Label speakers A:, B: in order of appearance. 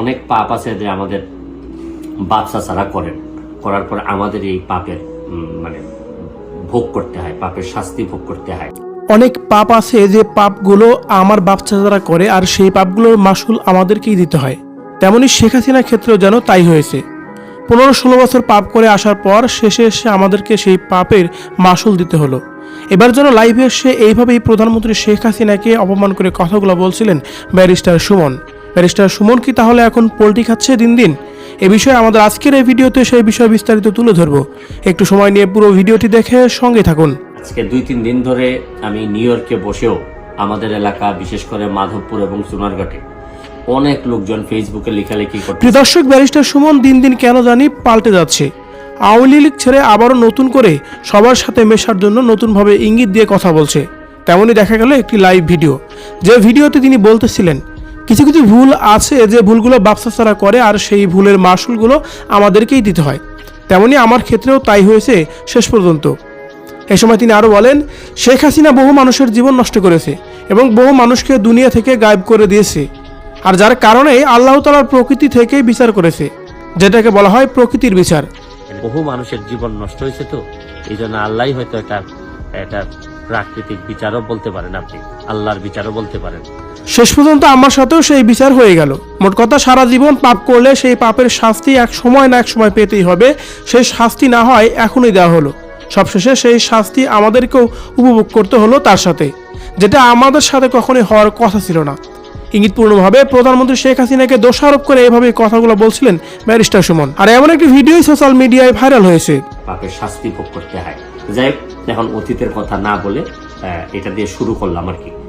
A: অনেক পাপ আছে যে আমাদের বাপ চাচারা করেন। করার পর আমাদের এই পাপের মানে ভোগ করতে হয়, পাপের শাস্তি ভোগ করতে হয়।
B: অনেক পাপ আছে যে পাপগুলো আমার বাচ্চারা করে আর সেই পাপগুলোর মাসুল আমাদেরকেই দিতে হয়। তেমনি শেখ হাসিনার ক্ষেত্রেও যেন তাই হয়েছে। পনেরো ষোলো বছর পাপ করে আসার পর শেষে এসে আমাদেরকে সেই পাপের মাসুল দিতে হলো। এবার যেন লাইভে এসে এইভাবেই প্রধানমন্ত্রী শেখ হাসিনাকে অপমান করে কথাগুলো বলছিলেন ব্যারিস্টার সুমন। ব্যারিস্টার সুমন কি তাহলে এখন পোল্টি খাচ্ছে দিন দিন? এ বিষয়ে আমাদের আজকের এই ভিডিওতে সেই বিষয়ে বিস্তারিত তুলে ধরবো। একটু সময় নিয়ে পুরো ভিডিওটি দেখে সঙ্গে থাকুন।
A: আজকে দুই তিন দিন ধরে আমি নিউ ইয়র্কে বসেও আমাদের এলাকা বিশেষ করে মাধবপুর এবং সোনারঘাটে অনেক লোকজন ফেসবুকে লেখালেখি করতে
B: প্রিয় দর্শক ব্যারিস্টার সুমন দিন দিন কেন জানি পাল্টে যাচ্ছে। আওয়ামী লীগ ছেড়ে আবারও নতুন করে সবার সাথে মেশার জন্য নতুনভাবে ইঙ্গিত দিয়ে কথা বলছে। তেমনই দেখা গেল একটি লাইভ ভিডিও যে ভিডিওতে তিনি বলতেছিলেন কিছু কিছু ভুল আছে যে ভুলগুলো ব্যবসাচারা করে আর সেই ভুলের মাসুলগুলো আমাদেরকেই দিতে হয়। তেমনি আমার ক্ষেত্রেও তাই হয়েছে শেষ পর্যন্ত। এ সময় তিনি আরও বলেন, শেখ হাসিনা বহু মানুষের জীবন নষ্ট করেছে এবং বহু মানুষকে দুনিয়া থেকে গায়েব করে দিয়েছে। আর যার কারণে আল্লাহ তালার প্রকৃতি থেকেই বিচার করেছে, যেটাকে বলা হয় প্রকৃতির বিচার।
A: বহু মানুষের জীবন নষ্ট হয়েছে তো? এই জন্য আল্লাহ হয়তো এটা এটা প্রাকৃতিক বিচারও বলতে পারেন আপনি। আল্লাহর বিচারও বলতে পারেন।
B: শেষ পর্যন্ত আমার সাথেও সেই বিচার হয়ে গেল। মোট কথা সারা জীবন পাপ করলে সেই পাপের শাস্তি এক সময় না এক সময় পেতেই হবে। সেই শাস্তি না হয় এখনই দেওয়া হলো। সবশেষে সেই শাস্তি আমাদেরকেও উপভোগ করতে হলো তার সাথে। যেটা আমাদের সাথে কখনোই হওয়ার কথা ছিল না। ইঙ্গিতপূর্ণভাবে প্রধানমন্ত্রী শেখ হাসিনাকে দোষারোপ করে এভাবে কথাগুলো বলছিলেন ব্যারিস্টার সুমন। আর এমন একটি ভিডিও সোশ্যাল মিডিয়ায় ভাইরাল হয়েছে।
A: পাপের শাস্তি ভোগ করতে হয়। যাই এখন অতীতের কথা না বলে এটা দিয়ে শুরু করলাম আর কি।